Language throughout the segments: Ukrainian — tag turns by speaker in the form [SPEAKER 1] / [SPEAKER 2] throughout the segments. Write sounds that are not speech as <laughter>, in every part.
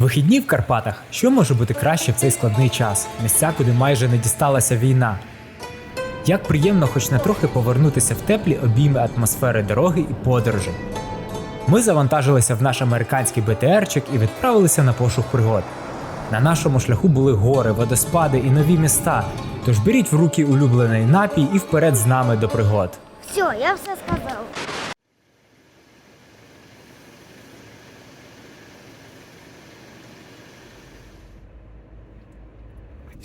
[SPEAKER 1] Вихідні в Карпатах. Що може бути краще в цей складний час? Місця, куди майже не дісталася війна. Як приємно хоч на трохи повернутися в теплі обійми атмосфери дороги і подорожі. Ми завантажилися в наш американський БТРчик і відправилися на пошук пригод. На нашому шляху були гори, водоспади і нові міста. Тож беріть в руки улюблений напій і вперед з нами до пригод.
[SPEAKER 2] Все, я все сказав.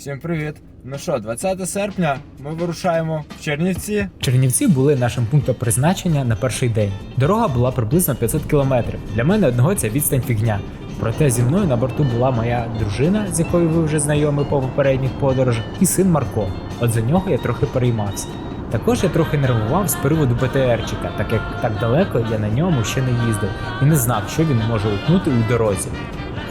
[SPEAKER 3] Всім привіт! Ну що, 20 серпня ми вирушаємо в Чернівці.
[SPEAKER 1] Чернівці були нашим пунктом призначення на перший день. Дорога була приблизно 500 кілометрів. Для мене одного ця відстань фігня. Проте зі мною на борту була моя дружина, з якою ви вже знайомі по попередніх подорожах, і син Марко. От за нього я трохи переймався. Також я трохи нервував з приводу БТРчика, так як так далеко я на ньому ще не їздив і не знав, що він може утнути у дорозі.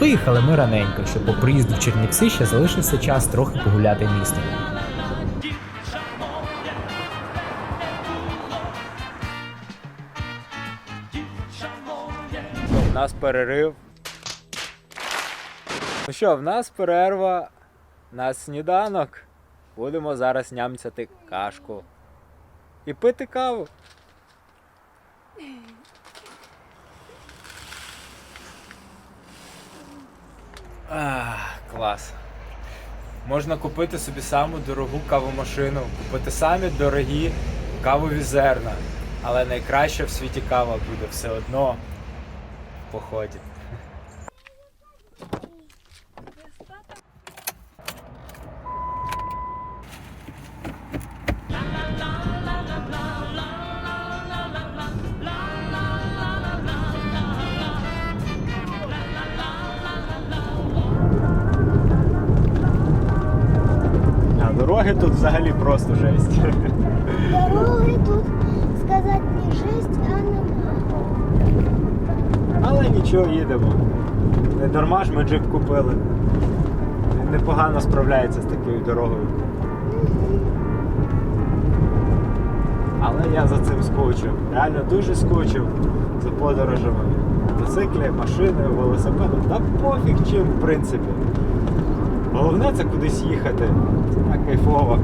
[SPEAKER 1] Виїхали ми раненько, щоб по приїзду в Чернівці ще залишився час трохи погуляти містом.
[SPEAKER 3] У нас перерив. Ну що, в нас перерва на сніданок. Будемо зараз нямцяти кашку. І пити каву. Ах, клас. Можна купити собі саму дорогу кавомашину, купити самі дорогі кавові зерна. Але найкраща в світі кава буде все одно в поході. Дороги тут взагалі просто жесть.
[SPEAKER 2] Дороги тут сказати не жесть, а нема.
[SPEAKER 3] Але нічого їдемо. Не дарма ж ми джип купили. Він непогано справляється з такою дорогою. Але я за цим скучив. Реально дуже скучив за подорожами. Мотоциклі, машиною, велосипедом. Та пофіг чим, в принципі. Головне це кудись їхати. Так кайфово.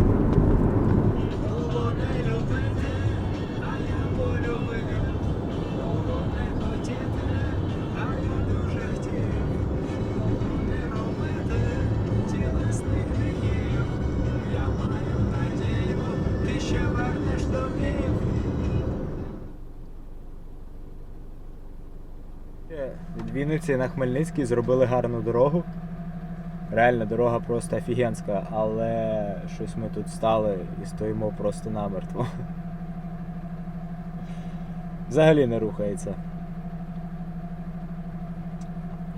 [SPEAKER 3] Від Вінниці на Хмельницький зробили гарну дорогу. Реально дорога просто офігенська, але щось ми тут стали і стоїмо просто намертво. Взагалі не рухається.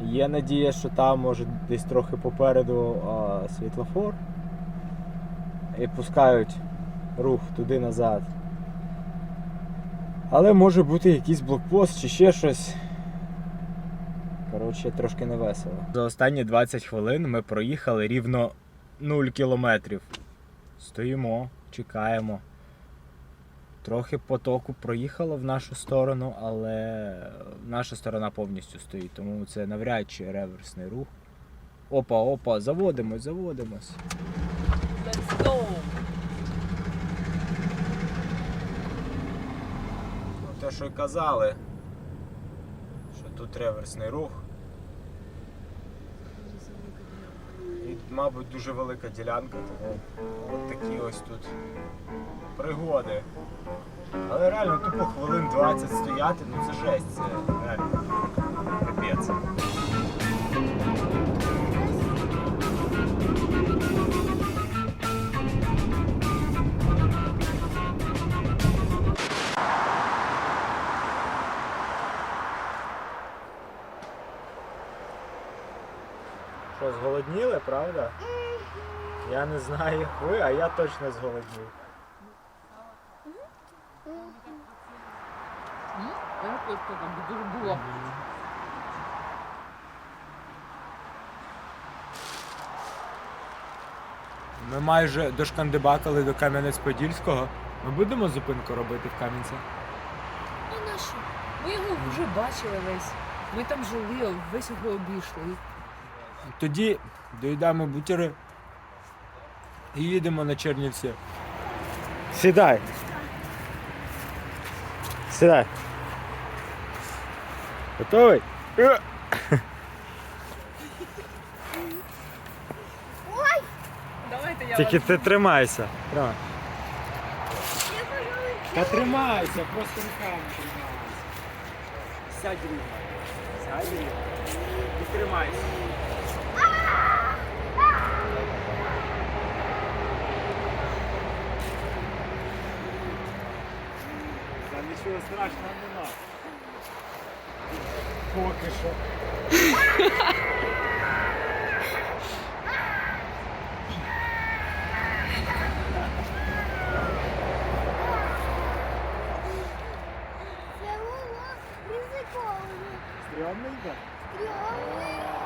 [SPEAKER 3] Є надія, що там може десь трохи попереду а, світлофор. І пускають рух туди-назад. Але може бути якийсь блокпост чи ще щось. Коротше, трошки не весело. За останні 20 хвилин ми проїхали рівно 0 кілометрів. Стоїмо, чекаємо. Трохи потоку проїхало в нашу сторону, але наша сторона повністю стоїть, тому це навряд чи реверсний рух. Опа, опа, заводимось, заводимось.
[SPEAKER 4] Let's go!
[SPEAKER 3] Те, що й казали, що тут реверсний рух. Мабуть, дуже велика ділянка, тому от такі ось тут пригоди. Але реально тупо хвилин 20 стояти, ну це жесть, це реально капець. Що, зголодніли, правда? Я не знаю, як ви, а я точно зголоднів. Ми майже дошкандибакали до Кам'янець-Подільського. Ми будемо зупинку робити в Кам'янці?
[SPEAKER 4] Ну на що? Ми його вже бачили весь. Ми там жили, весь його обійшли.
[SPEAKER 3] Тоді доїдаємо бутери і їдемо на Чернівці. Сідай. Сідай. Готовий?
[SPEAKER 4] Давайте я
[SPEAKER 3] Тільки ти тримайся. Тримай. Та тримайся, просто руками тримайся. Сядь рівно. Сядь рівно. І тримайся. Страшного нема. Поки що.
[SPEAKER 2] це було ризиковано.
[SPEAKER 3] Стрьомненько?
[SPEAKER 2] Стрьомно. Не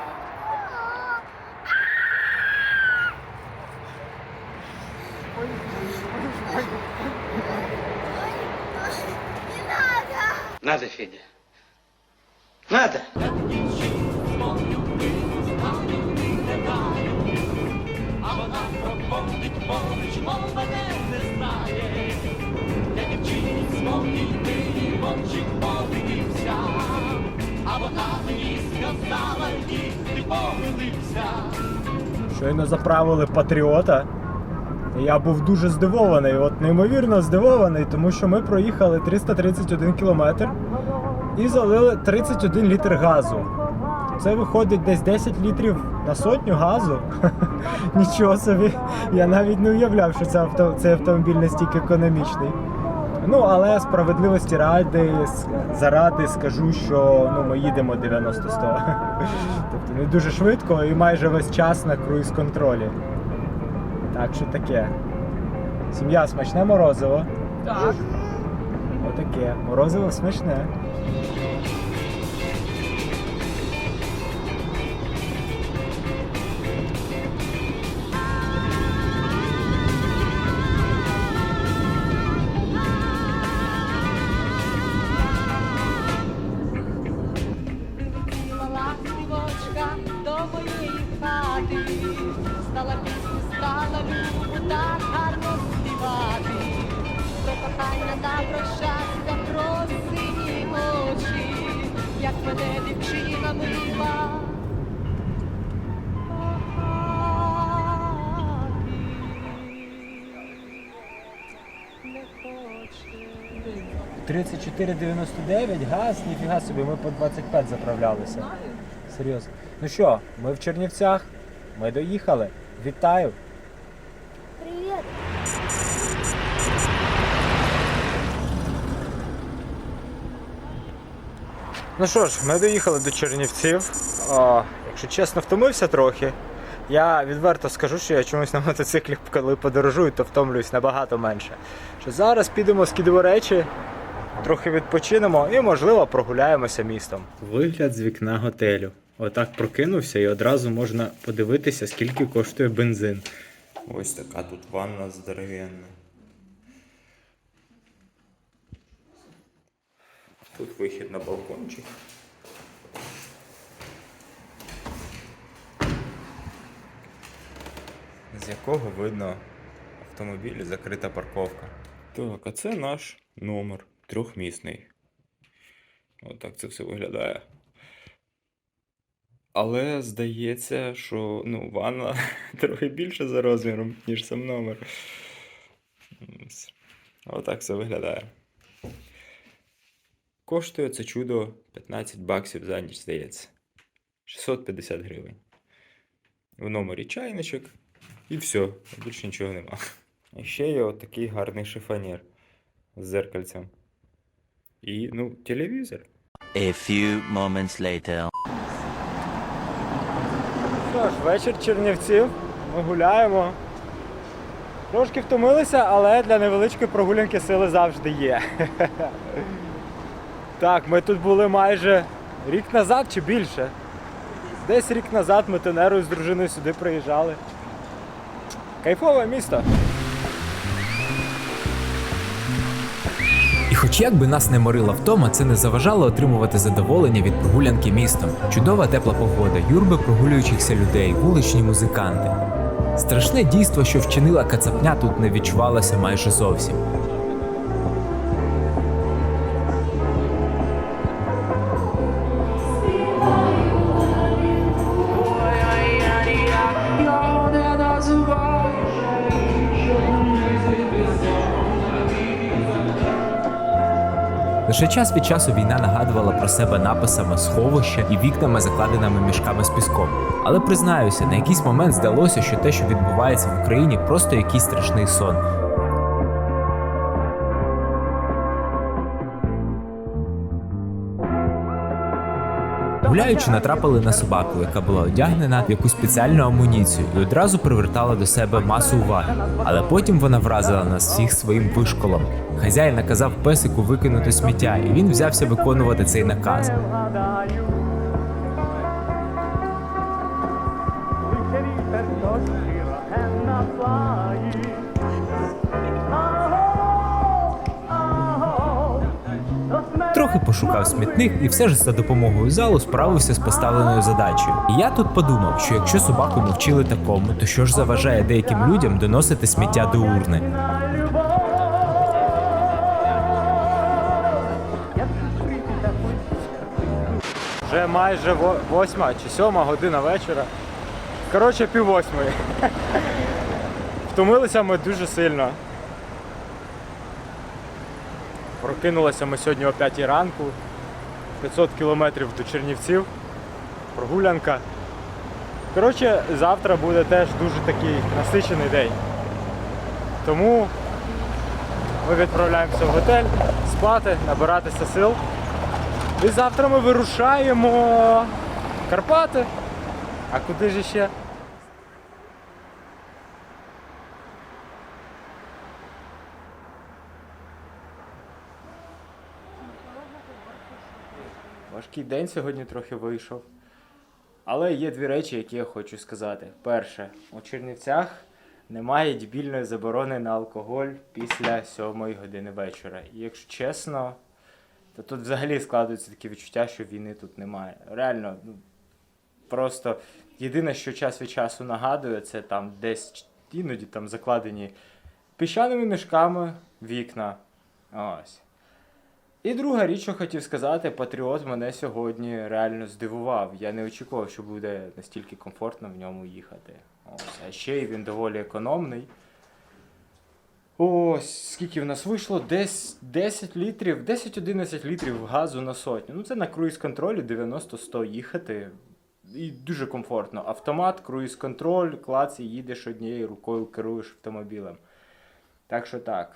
[SPEAKER 2] надо!
[SPEAKER 5] Федя. Надо.
[SPEAKER 3] Щойно заправили патріота. Я був дуже здивований, от неймовірно здивований, тому що ми проїхали 331 кілометр і залили 31 літр газу. Це виходить десь 10 літрів на сотню газу. <laughs> Нічого собі. Я навіть не уявляв, що це авто, цей автомобіль настільки економічний. Ну, але справедливості ради, заради скажу, що ну, ми їдемо 90-100. <laughs> Тобто не дуже швидко і майже весь час на круїз-контролі. Так що таке. Сім'я смачне морозиво.
[SPEAKER 4] Так.
[SPEAKER 3] Отаке. Морозиво смачне.
[SPEAKER 6] Про щастя, про сині очі, як мене дівчина мила. Не хоче.
[SPEAKER 3] 34,99 газ, ніфіга собі, ми по 25 заправлялися. Серйозно. Ну що, ми в Чернівцях, ми доїхали. Вітаю!
[SPEAKER 2] Привет!
[SPEAKER 3] Ну що ж, ми доїхали до Чернівців. О, якщо чесно, втомився трохи. Я відверто скажу, що я чомусь на мотоциклі, коли подорожую, то втомлююсь набагато менше. Що зараз підемо скидемо речі, трохи відпочинемо і, можливо, прогуляємося містом. Вигляд з вікна готелю. Отак прокинувся і одразу можна подивитися, скільки коштує бензин. Ось така тут ванна здоровенна. Тут вихід на балкончик. З якого видно автомобіль і закрита парковка. Так, а це наш номер трьохмісний. Отак це все виглядає. Але здається, що ну, ванна <laughs> трохи більше за розміром, ніж сам номер. Отак все виглядає. Коштує це чудо 15 баксів за ніч, здається. 650 гривень. В номері чайничок і все, більше нічого нема. І ще є отакий гарний шифонер з зеркальцем. І, ну, телевізор.
[SPEAKER 7] A few moments later.
[SPEAKER 3] Що ж, вечір Чернівців. Ми гуляємо. Трошки втомилися, але для невеличкої прогулянки сили завжди є. <laughs> Так, ми тут були майже рік назад чи більше. Десь рік назад ми тенерою з дружиною сюди приїжджали. Кайфове місто.
[SPEAKER 1] І хоч як би нас не морила втома, це не заважало отримувати задоволення від прогулянки містом. Чудова тепла погода, юрби прогулюючихся людей, вуличні музиканти. Страшне дійство, що вчинила кацапня, тут не відчувалося майже зовсім. Лише час від часу війна нагадувала про себе написами сховища і вікнами, закладеними мішками з піском. Але признаюся, на якийсь момент здалося, що те, що відбувається в Україні, просто якийсь страшний сон. Гуляючи, натрапили на собаку, яка була одягнена в якусь спеціальну амуніцію і одразу привертала до себе масу уваги. Але потім вона вразила нас всіх своїм вишколом. Хазяїн наказав песику викинути сміття, і він взявся виконувати цей наказ.
[SPEAKER 6] вгадаю. Лише
[SPEAKER 1] пошукав смітник і все ж за допомогою залу справився з поставленою задачею. І я тут подумав, що якщо собаку ми вчили такому, то що ж заважає деяким людям доносити сміття до урни?
[SPEAKER 3] Вже майже во- восьма чи сьома година вечора. Коротше, пів восьмої. <laughs> Втомилися ми дуже сильно. Прокинулися ми сьогодні о 5 ранку. 500 кілометрів до Чернівців. Прогулянка. Коротше, завтра буде теж дуже такий насичений день. Тому ми відправляємося в готель спати, набиратися сил. І завтра ми вирушаємо Карпати. А куди ж ще? Важкий день сьогодні трохи вийшов. Але є дві речі, які я хочу сказати. Перше, у Чернівцях немає дебільної заборони на алкоголь після 7 години вечора. І якщо чесно, то тут взагалі складується таке відчуття, що війни тут немає. Реально, ну, просто єдине, що час від часу нагадує, це там десь іноді там закладені піщаними мішками вікна. Ось. І друга річ, що хотів сказати, Патріот мене сьогодні реально здивував. Я не очікував, що буде настільки комфортно в ньому їхати. Ось. А ще й він доволі економний. Ось, скільки в нас вийшло? Десь 10 літрів, 10-11 літрів газу на сотню. Ну це на круїз-контролі 90-100 їхати. І дуже комфортно. Автомат, круїз-контроль, клац і їдеш однією рукою, керуєш автомобілем. Так що так.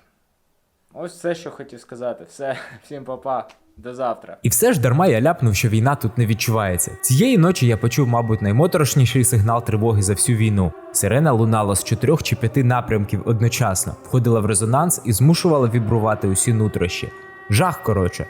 [SPEAKER 3] Ось все, що хотів сказати. Все, <laughs> всім па-па, до завтра.
[SPEAKER 1] І все ж дарма я ляпнув, що війна тут не відчувається. Цієї ночі я почув, мабуть, наймоторошніший сигнал тривоги за всю війну. Сирена лунала з чотирьох чи п'яти напрямків одночасно, входила в резонанс і змушувала вібрувати усі нутрощі. Жах, коротше.